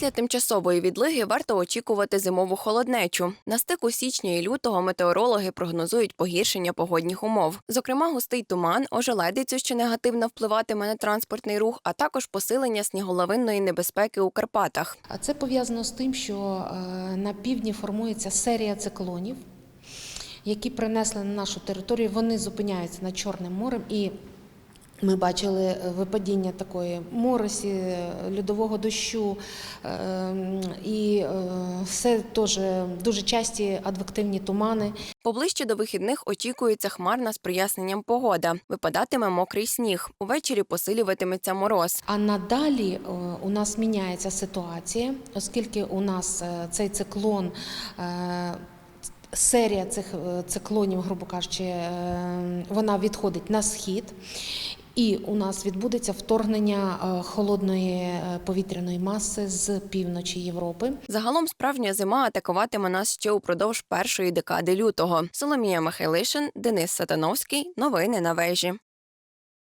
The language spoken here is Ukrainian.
Після тимчасової відлиги варто очікувати зимову холоднечу. На стику січня і лютого метеорологи прогнозують погіршення погодних умов. Зокрема, густий туман, ожеледицю, що негативно впливатиме на транспортний рух, а також посилення сніголовинної небезпеки у Карпатах. А це пов'язано з тим, що е, на півдні формується серія циклонів, які принесли на нашу територію. Вони зупиняються над Чорним морем і. Ми бачили е, випадіння такої моросі, е, льодового дощу, е, і все теж дуже часті адвективні тумани. Поближче до вихідних очікується хмарна з проясненням погода. Випадатиме мокрий сніг. Увечері посилюватиметься мороз. А надалі у нас міняється ситуація, оскільки у нас цей циклон. Серія цих циклонів, грубо кажучи, вона відходить на схід, і у нас відбудеться вторгнення е, холодної е, повітряної маси з півночі Європи. Загалом справжня зима атакуватиме нас ще упродовж першої декади лютого. Соломія Михайлишин, Денис Сатановський. Новини на вежі.